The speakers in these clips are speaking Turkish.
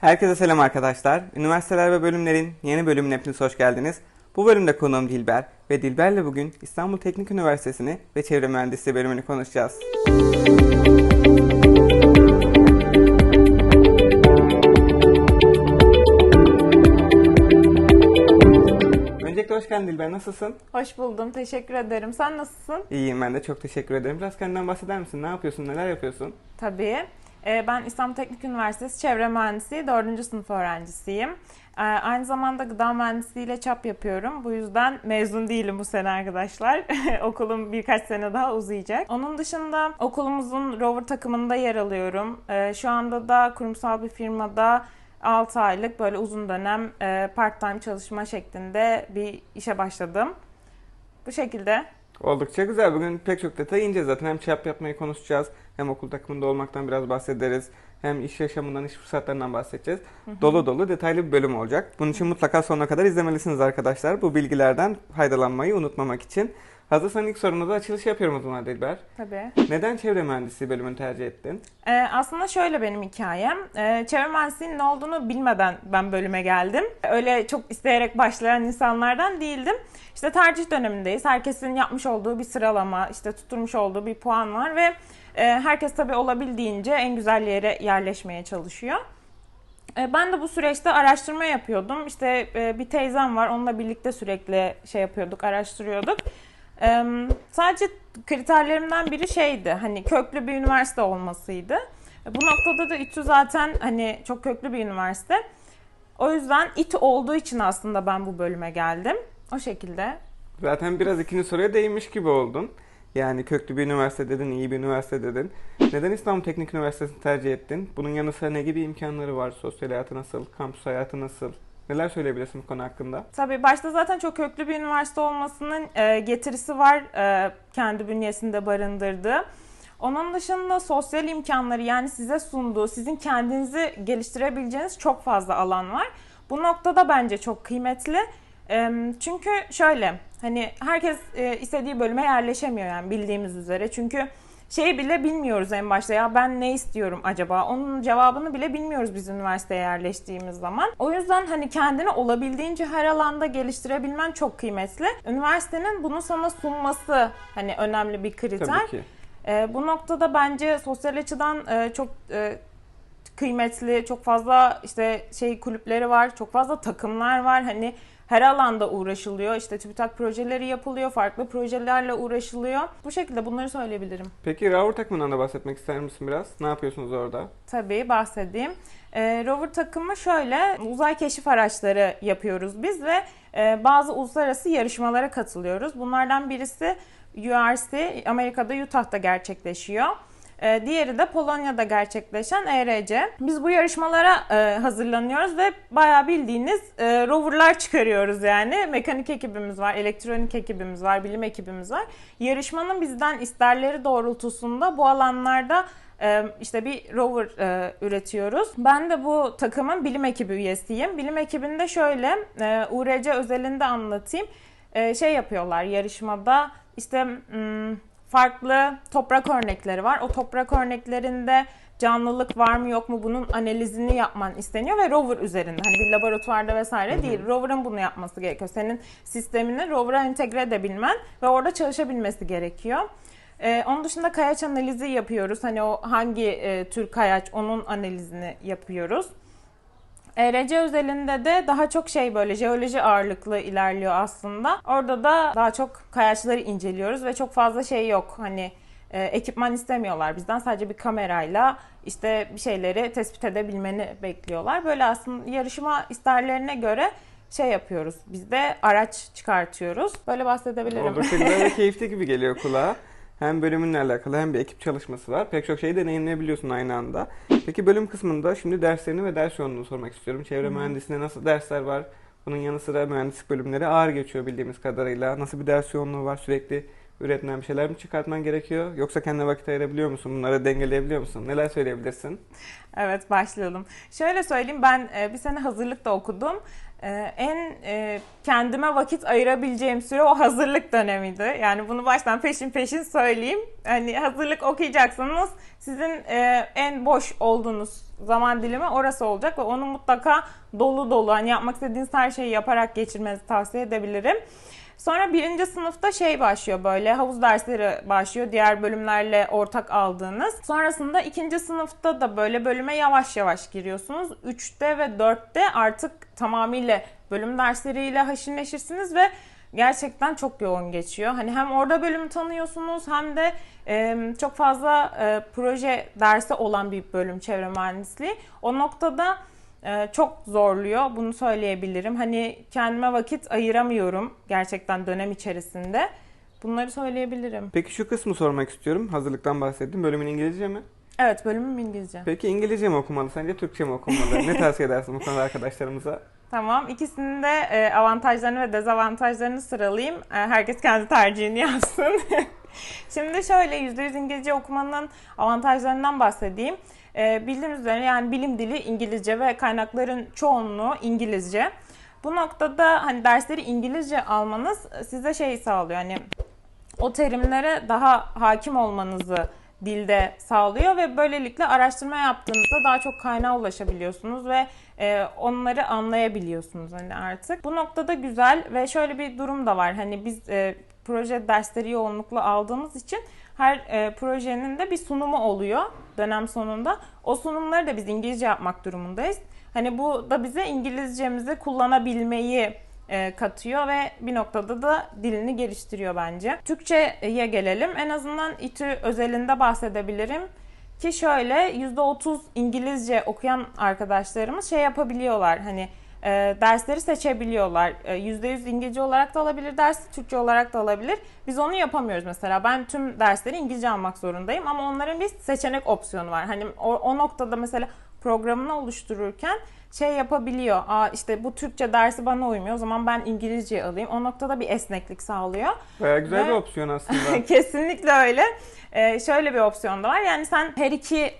Herkese selam arkadaşlar. Üniversiteler ve bölümlerin yeni bölümüne hepiniz hoş geldiniz. Bu bölümde konuğum Dilber ve Dilber'le bugün İstanbul Teknik Üniversitesi'ni ve Çevre Mühendisliği bölümünü konuşacağız. Öncelikle hoş geldin Dilber. Nasılsın? Hoş buldum. Teşekkür ederim. Sen nasılsın? İyiyim ben de. Çok teşekkür ederim. Biraz kendinden bahseder misin? Ne yapıyorsun? Neler yapıyorsun? Tabii. Ee, Ben İstanbul Teknik Üniversitesi Çevre Mühendisliği 4. sınıf öğrencisiyim. Ee, Aynı zamanda gıda mühendisliği ile çap yapıyorum. Bu yüzden mezun değilim bu sene arkadaşlar. Okulum birkaç sene daha uzayacak. Onun dışında okulumuzun rover takımında yer alıyorum. Ee, Şu anda da kurumsal bir firmada 6 aylık böyle uzun dönem e, part time çalışma şeklinde bir işe başladım. Bu şekilde. Oldukça güzel. Bugün pek çok detaya ineceğiz zaten. Hem çap yapmayı konuşacağız, hem okul takımında olmaktan biraz bahsederiz. Hem iş yaşamından, iş fırsatlarından bahsedeceğiz. Dolu dolu detaylı bir bölüm olacak. Bunun için mutlaka sonuna kadar izlemelisiniz arkadaşlar. Bu bilgilerden faydalanmayı unutmamak için. Hazırsan ilk sorumuza açılış yapıyorum o zaman Dilber. Tabii. Neden çevre mühendisliği bölümünü tercih ettin? Ee, aslında şöyle benim hikayem. Ee, çevre mühendisliğinin ne olduğunu bilmeden ben bölüme geldim. Öyle çok isteyerek başlayan insanlardan değildim. İşte tercih dönemindeyiz. Herkesin yapmış olduğu bir sıralama, işte tutturmuş olduğu bir puan var ve herkes tabii olabildiğince en güzel yere yerleşmeye çalışıyor. E, Ben de bu süreçte araştırma yapıyordum. İşte e, bir teyzem var. Onunla birlikte sürekli şey yapıyorduk, araştırıyorduk. E, Sadece kriterlerimden biri şeydi. Hani köklü bir üniversite olmasıydı. Bu noktada da İTÜ zaten hani çok köklü bir üniversite. O yüzden İTÜ olduğu için aslında ben bu bölüme geldim. O şekilde. Zaten biraz ikinci soruya değinmiş gibi oldun. Yani köklü bir üniversite dedin, iyi bir üniversite dedin. Neden İstanbul Teknik Üniversitesi'ni tercih ettin? Bunun yanı sıra ne gibi imkanları var? Sosyal hayatı nasıl? Kampüs hayatı nasıl? Neler söyleyebilirsin bu konu hakkında? Tabii başta zaten çok köklü bir üniversite olmasının e, getirisi var e, kendi bünyesinde barındırdığı. Onun dışında sosyal imkanları yani size sunduğu, sizin kendinizi geliştirebileceğiniz çok fazla alan var. Bu noktada bence çok kıymetli. Çünkü şöyle hani herkes e, istediği bölüme yerleşemiyor yani bildiğimiz üzere. Çünkü şeyi bile bilmiyoruz en başta ya ben ne istiyorum acaba? Onun cevabını bile bilmiyoruz biz üniversiteye yerleştiğimiz zaman. O yüzden hani kendini olabildiğince her alanda geliştirebilmen çok kıymetli. Üniversitenin bunu sana sunması hani önemli bir kriter. Tabii ki. Ee, bu noktada bence sosyal açıdan e, çok e, kıymetli, çok fazla işte şey kulüpleri var, çok fazla takımlar var. Hani her alanda uğraşılıyor. İşte TÜBİTAK projeleri yapılıyor, farklı projelerle uğraşılıyor. Bu şekilde bunları söyleyebilirim. Peki Rover takımından da bahsetmek ister misin biraz? Ne yapıyorsunuz orada? Tabii bahsedeyim. Ee, rover takımı şöyle uzay keşif araçları yapıyoruz biz ve e, bazı uluslararası yarışmalara katılıyoruz. Bunlardan birisi URC Amerika'da Utah'ta gerçekleşiyor. Ee, diğeri de Polonya'da gerçekleşen ERC. Biz bu yarışmalara e, hazırlanıyoruz ve bayağı bildiğiniz e, roverlar çıkarıyoruz yani. Mekanik ekibimiz var, elektronik ekibimiz var, bilim ekibimiz var. Yarışmanın bizden isterleri doğrultusunda bu alanlarda e, işte bir rover e, üretiyoruz. Ben de bu takımın bilim ekibi üyesiyim. Bilim ekibinde şöyle e, URC özelinde anlatayım. E, şey yapıyorlar yarışmada işte hmm, farklı toprak örnekleri var. O toprak örneklerinde canlılık var mı yok mu bunun analizini yapman isteniyor ve rover üzerinde. Hani bir laboratuvarda vesaire değil. Rover'ın bunu yapması gerekiyor. Senin sistemini rover'a entegre edebilmen ve orada çalışabilmesi gerekiyor. Ee, onun dışında kayaç analizi yapıyoruz. Hani o hangi e, tür kayaç onun analizini yapıyoruz. ERC özelinde de daha çok şey böyle jeoloji ağırlıklı ilerliyor aslında. Orada da daha çok kayaçları inceliyoruz ve çok fazla şey yok. Hani e, ekipman istemiyorlar bizden. Sadece bir kamerayla işte bir şeyleri tespit edebilmeni bekliyorlar. Böyle aslında yarışma isterlerine göre şey yapıyoruz. Biz de araç çıkartıyoruz. Böyle bahsedebilirim. Oldukça güzel ve keyifli gibi geliyor kulağa. Hem bölümünle alakalı hem bir ekip çalışması var. Pek çok şeyi deneyimleyebiliyorsun aynı anda. Peki bölüm kısmında şimdi derslerini ve ders yoğunluğunu sormak istiyorum. Çevre mühendisliğinde nasıl dersler var? Bunun yanı sıra mühendislik bölümleri ağır geçiyor bildiğimiz kadarıyla. Nasıl bir ders yoğunluğu var? Sürekli üretmen bir şeyler mi çıkartman gerekiyor? Yoksa kendine vakit ayırabiliyor musun? Bunları dengeleyebiliyor musun? Neler söyleyebilirsin? Evet başlayalım. Şöyle söyleyeyim ben e, bir sene hazırlık da okudum. E, en e, kendime vakit ayırabileceğim süre o hazırlık dönemiydi. Yani bunu baştan peşin peşin söyleyeyim. Hani hazırlık okuyacaksanız sizin e, en boş olduğunuz zaman dilimi orası olacak ve onu mutlaka dolu dolu hani yapmak istediğiniz her şeyi yaparak geçirmenizi tavsiye edebilirim. Sonra birinci sınıfta şey başlıyor böyle havuz dersleri başlıyor diğer bölümlerle ortak aldığınız. Sonrasında ikinci sınıfta da böyle bölüme yavaş yavaş giriyorsunuz. Üçte ve dörtte artık tamamıyla bölüm dersleriyle haşır neşirsiniz ve gerçekten çok yoğun geçiyor. Hani hem orada bölümü tanıyorsunuz hem de e, çok fazla e, proje dersi olan bir bölüm çevre mühendisliği. O noktada çok zorluyor. Bunu söyleyebilirim. Hani kendime vakit ayıramıyorum gerçekten dönem içerisinde. Bunları söyleyebilirim. Peki şu kısmı sormak istiyorum. Hazırlıktan bahsettim. Bölümün İngilizce mi? Evet bölümüm İngilizce. Peki İngilizce mi okumalı sence, Türkçe mi okumalı? ne tavsiye edersin bu konuda arkadaşlarımıza? Tamam. İkisinin de e, avantajlarını ve dezavantajlarını sıralayayım. E, herkes kendi tercihini yapsın. Şimdi şöyle %100 İngilizce okumanın avantajlarından bahsedeyim. E, bildiğimiz üzere yani bilim dili İngilizce ve kaynakların çoğunluğu İngilizce. Bu noktada hani dersleri İngilizce almanız size şey sağlıyor. Hani o terimlere daha hakim olmanızı dilde sağlıyor ve böylelikle araştırma yaptığınızda daha çok kaynağa ulaşabiliyorsunuz ve e, onları anlayabiliyorsunuz hani artık. Bu noktada güzel ve şöyle bir durum da var. Hani biz e, proje dersleri yoğunlukla aldığımız için her e, projenin de bir sunumu oluyor dönem sonunda. O sunumları da biz İngilizce yapmak durumundayız. Hani bu da bize İngilizcemizi kullanabilmeyi e, katıyor ve bir noktada da dilini geliştiriyor bence. Türkçe'ye gelelim. En azından İTÜ özelinde bahsedebilirim. Ki şöyle %30 İngilizce okuyan arkadaşlarımız şey yapabiliyorlar. Hani e, dersleri seçebiliyorlar. E, %100 İngilizce olarak da alabilir dersi, Türkçe olarak da alabilir. Biz onu yapamıyoruz mesela. Ben tüm dersleri İngilizce almak zorundayım ama onların bir seçenek opsiyonu var. Hani o, o noktada mesela programını oluştururken şey yapabiliyor. Aa işte bu Türkçe dersi bana uymuyor. O zaman ben İngilizce alayım. O noktada bir esneklik sağlıyor. Baya güzel Ve- bir opsiyon aslında. Kesinlikle öyle. Ee, şöyle bir opsiyon da var. Yani sen her iki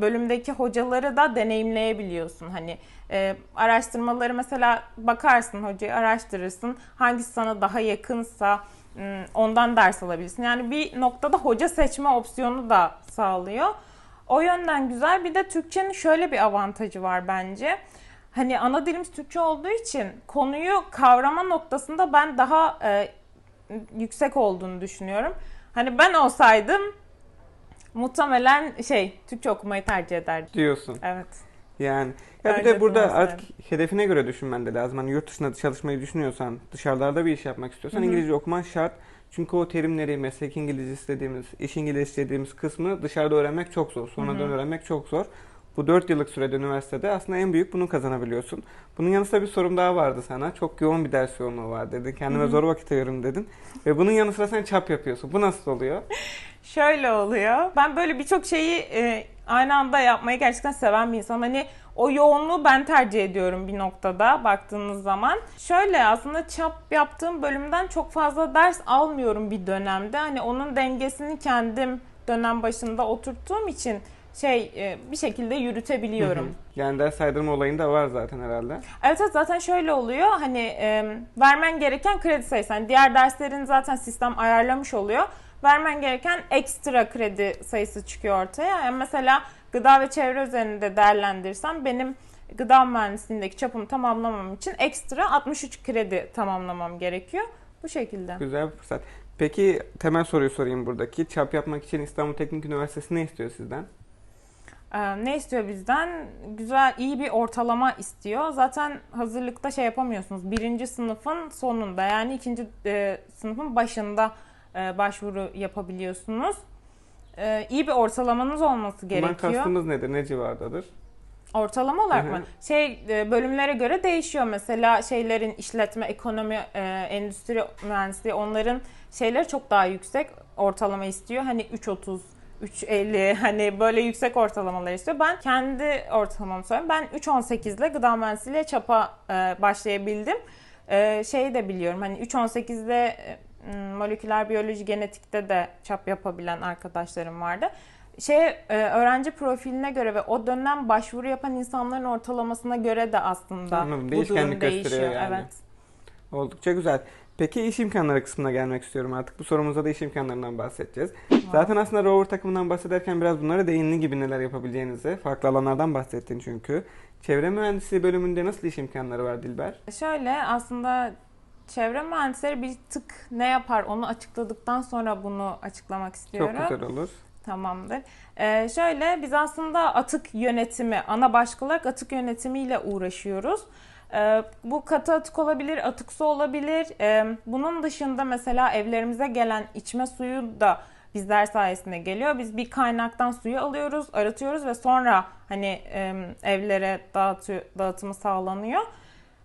bölümdeki hocaları da deneyimleyebiliyorsun. Hani e, araştırmaları mesela bakarsın hocayı araştırırsın. Hangisi sana daha yakınsa m, ondan ders alabilirsin. Yani bir noktada hoca seçme opsiyonu da sağlıyor. O yönden güzel. Bir de Türkçenin şöyle bir avantajı var bence. Hani ana dilimiz Türkçe olduğu için konuyu kavrama noktasında ben daha e, yüksek olduğunu düşünüyorum. Hani ben olsaydım muhtemelen şey Türkçe okumayı tercih ederdim. diyorsun. Evet. Yani ya bir de burada de artık hedefine göre düşünmen de lazım. Hani yurt dışında çalışmayı düşünüyorsan, dışarılarda bir iş yapmak istiyorsan Hı hı. İngilizce okuman şart. Çünkü o terimleri, meslek İngilizcesi dediğimiz, iş İngilizcesi dediğimiz kısmı dışarıda öğrenmek çok zor. Sonradan Hı hı. öğrenmek çok zor. Bu 4 yıllık sürede üniversitede aslında en büyük bunu kazanabiliyorsun. Bunun yanı sıra bir sorum daha vardı sana. Çok yoğun bir ders yoğunluğu var dedin. Kendime Hı hı. zor vakit ayırıyorum dedin. Ve bunun yanı sıra sen çap yapıyorsun. Bu nasıl oluyor? Şöyle oluyor. Ben böyle birçok şeyi e, aynı anda yapmayı gerçekten seven bir insanım. Hani o yoğunluğu ben tercih ediyorum bir noktada baktığınız zaman. Şöyle aslında çap yaptığım bölümden çok fazla ders almıyorum bir dönemde. Hani onun dengesini kendim dönem başında oturttuğum için şey e, bir şekilde yürütebiliyorum. Hı hı. Yani ders saydırma olayında var zaten herhalde. Evet, evet zaten şöyle oluyor hani e, vermen gereken kredi sayısı. Hani diğer derslerin zaten sistem ayarlamış oluyor. Vermen gereken ekstra kredi sayısı çıkıyor ortaya. Yani mesela gıda ve çevre üzerinde değerlendirirsem benim gıda mühendisliğindeki çapımı tamamlamam için ekstra 63 kredi tamamlamam gerekiyor. Bu şekilde. Güzel bir fırsat. Peki temel soruyu sorayım buradaki. Çap yapmak için İstanbul Teknik Üniversitesi ne istiyor sizden? Ee, ne istiyor bizden? Güzel, iyi bir ortalama istiyor. Zaten hazırlıkta şey yapamıyorsunuz. Birinci sınıfın sonunda yani ikinci e, sınıfın başında başvuru yapabiliyorsunuz. E, iyi bir ortalamanız olması Bundan gerekiyor. kastımız nedir? Ne civardadır? Ortalama olarak mı? Şey e, bölümlere göre değişiyor. Mesela şeylerin işletme, ekonomi, e, endüstri mühendisliği onların şeyleri çok daha yüksek ortalama istiyor. Hani 3.30 3.50 hani böyle yüksek ortalamalar istiyor. Ben kendi ortalamamı söyleyeyim. Ben 3.18 ile gıda mühendisliğiyle çapa e, başlayabildim. E, şeyi de biliyorum hani 3.18'de e, m, moleküler biyoloji genetikte de çap yapabilen arkadaşlarım vardı. Şey e, öğrenci profiline göre ve o dönem başvuru yapan insanların ortalamasına göre de aslında Anladım, bu durum değişiyor. yani. Evet. Oldukça güzel. Peki iş imkanları kısmına gelmek istiyorum artık. Bu sorumuzda da iş imkanlarından bahsedeceğiz. Zaten aslında rover takımından bahsederken biraz bunlara değindi gibi neler yapabileceğinizi. Farklı alanlardan bahsettin çünkü. Çevre mühendisliği bölümünde nasıl iş imkanları var Dilber? Şöyle aslında çevre mühendisleri bir tık ne yapar onu açıkladıktan sonra bunu açıklamak istiyorum. Çok güzel olur. Tamamdır. Ee, şöyle biz aslında atık yönetimi, ana başlık olarak atık yönetimiyle uğraşıyoruz. Ee, bu katı atık olabilir, atık su olabilir. Ee, bunun dışında mesela evlerimize gelen içme suyu da bizler sayesinde geliyor. Biz bir kaynaktan suyu alıyoruz, arıtıyoruz ve sonra hani e, evlere dağıtı, dağıtımı sağlanıyor.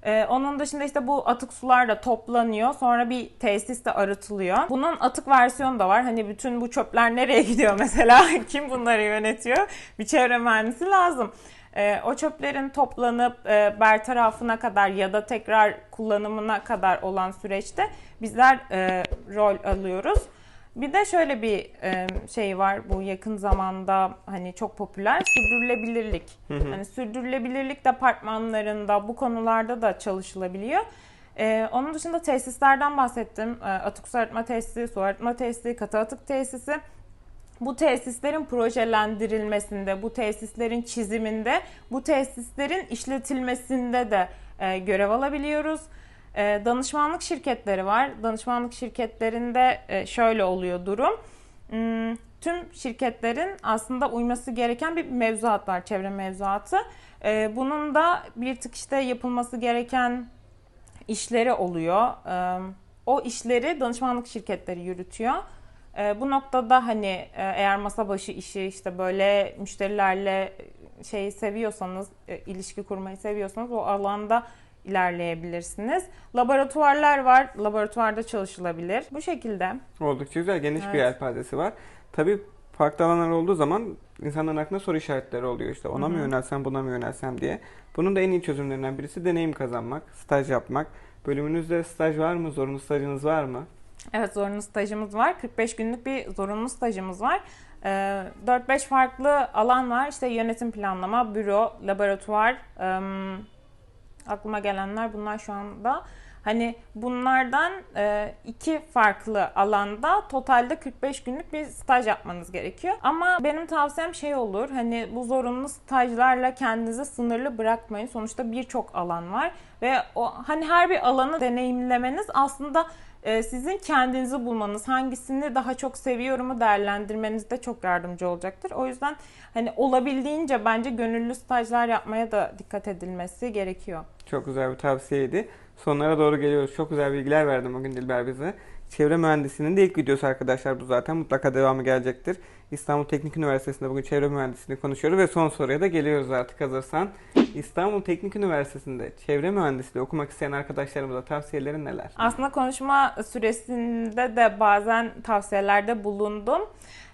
Ee, onun dışında işte bu atık sular da toplanıyor. Sonra bir tesiste arıtılıyor. Bunun atık versiyonu da var. Hani bütün bu çöpler nereye gidiyor mesela? Kim bunları yönetiyor? Bir çevre mühendisi lazım. Ee, o çöplerin toplanıp e, bertarafına kadar ya da tekrar kullanımına kadar olan süreçte bizler e, rol alıyoruz. Bir de şöyle bir şey var bu yakın zamanda hani çok popüler sürdürülebilirlik. Hani sürdürülebilirlik departmanlarında bu konularda da çalışılabiliyor. E, onun dışında tesislerden bahsettim. E, atık su arıtma tesisi, su arıtma tesisi, katı atık tesisi. Bu tesislerin projelendirilmesinde, bu tesislerin çiziminde, bu tesislerin işletilmesinde de e, görev alabiliyoruz. E, danışmanlık şirketleri var. Danışmanlık şirketlerinde e, şöyle oluyor durum. Hmm, Tüm şirketlerin aslında uyması gereken bir mevzuat var, çevre mevzuatı. E, bunun da bir tık işte yapılması gereken işleri oluyor. E, O işleri danışmanlık şirketleri yürütüyor. E, Bu noktada hani e, eğer masa başı işi işte böyle müşterilerle şeyi seviyorsanız, e, ilişki kurmayı seviyorsanız o alanda ilerleyebilirsiniz. Laboratuvarlar var. Laboratuvarda çalışılabilir. Bu şekilde. Oldukça güzel, geniş bir Evet. yelpazesi var. Tabii farklı alanlar olduğu zaman insanların aklında soru işaretleri oluyor. İşte ona mı yönelsem, buna mı yönelsem diye. Bunun da en iyi çözümlerinden birisi deneyim kazanmak, staj yapmak. Bölümünüzde staj var mı? Zorunlu stajınız var mı? Evet zorunlu stajımız var. 45 günlük bir zorunlu stajımız var. Ee, 4-5 farklı alan var. İşte yönetim planlama, büro, laboratuvar. Aklıma gelenler bunlar şu anda. Hani bunlardan e, iki farklı alanda totalde 45 günlük bir staj yapmanız gerekiyor. Ama benim tavsiyem şey olur. Hani bu zorunlu stajlarla kendinizi sınırlı bırakmayın. Sonuçta birçok alan var ve o hani her bir alanı deneyimlemeniz aslında e, sizin kendinizi bulmanız, hangisini daha çok seviyorumu değerlendirmenizde çok yardımcı olacaktır. O yüzden hani olabildiğince bence gönüllü stajlar yapmaya da dikkat edilmesi gerekiyor. Çok güzel bir tavsiyeydi. Sonlara doğru geliyoruz. Çok güzel bilgiler verdim bugün Dilber bize. Çevre mühendisliğinin de ilk videosu arkadaşlar bu zaten. Mutlaka devamı gelecektir. İstanbul Teknik Üniversitesi'nde bugün çevre mühendisliğini konuşuyoruz ve son soruya da geliyoruz artık hazırsan. İstanbul Teknik Üniversitesi'nde çevre mühendisliği okumak isteyen arkadaşlarımıza tavsiyelerin neler? Aslında konuşma süresinde de bazen tavsiyelerde bulundum.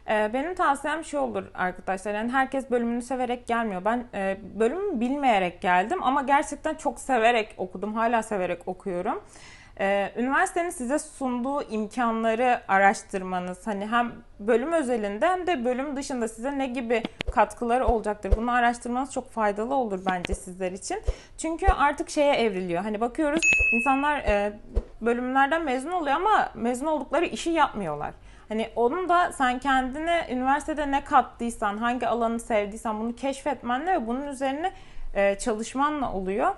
Ee, Benim tavsiyem şu olur arkadaşlar. Yani herkes bölümünü severek gelmiyor. Ben e, bölümümü bilmeyerek geldim ama gerçekten çok severek okudum. Hala severek okuyorum. Ee, Üniversitenin size sunduğu imkanları araştırmanız, hani hem bölüm özelinde hem de bölüm dışında size ne gibi katkıları olacaktır. Bunu araştırmanız çok faydalı olur bence sizler için. Çünkü artık şeye evriliyor. Hani bakıyoruz insanlar e, bölümlerden mezun oluyor ama mezun oldukları işi yapmıyorlar. Hani onun da sen kendine üniversitede ne kattıysan, hangi alanı sevdiysen bunu keşfetmenle ve bunun üzerine e, çalışmanla oluyor.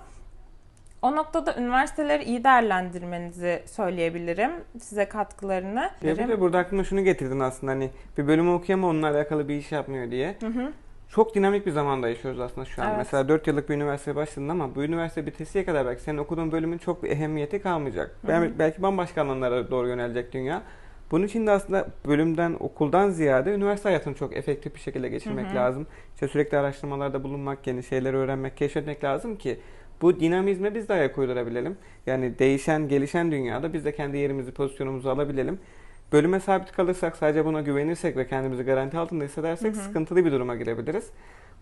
O noktada üniversiteleri iyi değerlendirmenizi söyleyebilirim. Size katkılarını. Ya bir de burada aklıma şunu getirdin aslında hani bir bölümü okuyor ama onunla alakalı bir iş yapmıyor diye. Hı hı. Çok dinamik bir zamanda yaşıyoruz aslında şu an. Evet. Mesela 4 yıllık bir üniversiteye başladın ama bu üniversite bitesiye kadar belki senin okuduğun bölümün çok bir ehemmiyeti kalmayacak. Bel- Belki bambaşka alanlara doğru yönelecek dünya. Bunun için de aslında bölümden, okuldan ziyade üniversite hayatını çok efektif bir şekilde geçirmek Hı hı. lazım. İşte sürekli araştırmalarda bulunmak, yeni şeyleri öğrenmek, keşfetmek lazım ki bu dinamizme biz de ayak uydurabilelim. Yani değişen, gelişen dünyada biz de kendi yerimizi, pozisyonumuzu alabilelim. Bölüme sabit kalırsak, sadece buna güvenirsek ve kendimizi garanti altında hissedersek Hı hı. sıkıntılı bir duruma girebiliriz.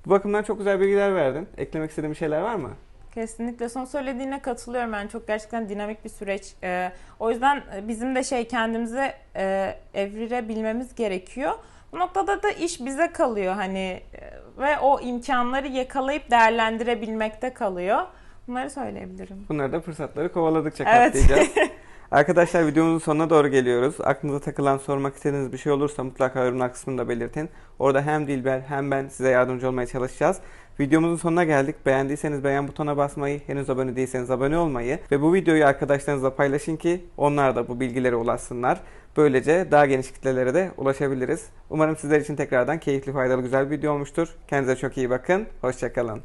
Bu bakımdan çok güzel bilgiler verdin. Eklemek istediğin bir şeyler var mı? Kesinlikle son söylediğine katılıyorum. Ben çok gerçekten dinamik bir süreç. Ee, o yüzden bizim de şey kendimizi e, evrirebilmemiz gerekiyor. Bu noktada da iş bize kalıyor hani e, ve o imkanları yakalayıp değerlendirebilmekte kalıyor. Bunları söyleyebilirim. Bunları da fırsatları kovaladıkça Evet. katlayacağız. Arkadaşlar videomuzun sonuna doğru geliyoruz. Aklınıza takılan sormak istediğiniz bir şey olursa mutlaka yorumlar kısmında belirtin. Orada hem Dilber hem ben size yardımcı olmaya çalışacağız. Videomuzun sonuna geldik. Beğendiyseniz beğen butonuna basmayı, henüz abone değilseniz abone olmayı ve bu videoyu arkadaşlarınızla paylaşın ki onlar da bu bilgilere ulaşsınlar. Böylece daha geniş kitlelere de ulaşabiliriz. Umarım sizler için tekrardan keyifli, faydalı, güzel bir video olmuştur. Kendinize çok iyi bakın. Hoşçakalın.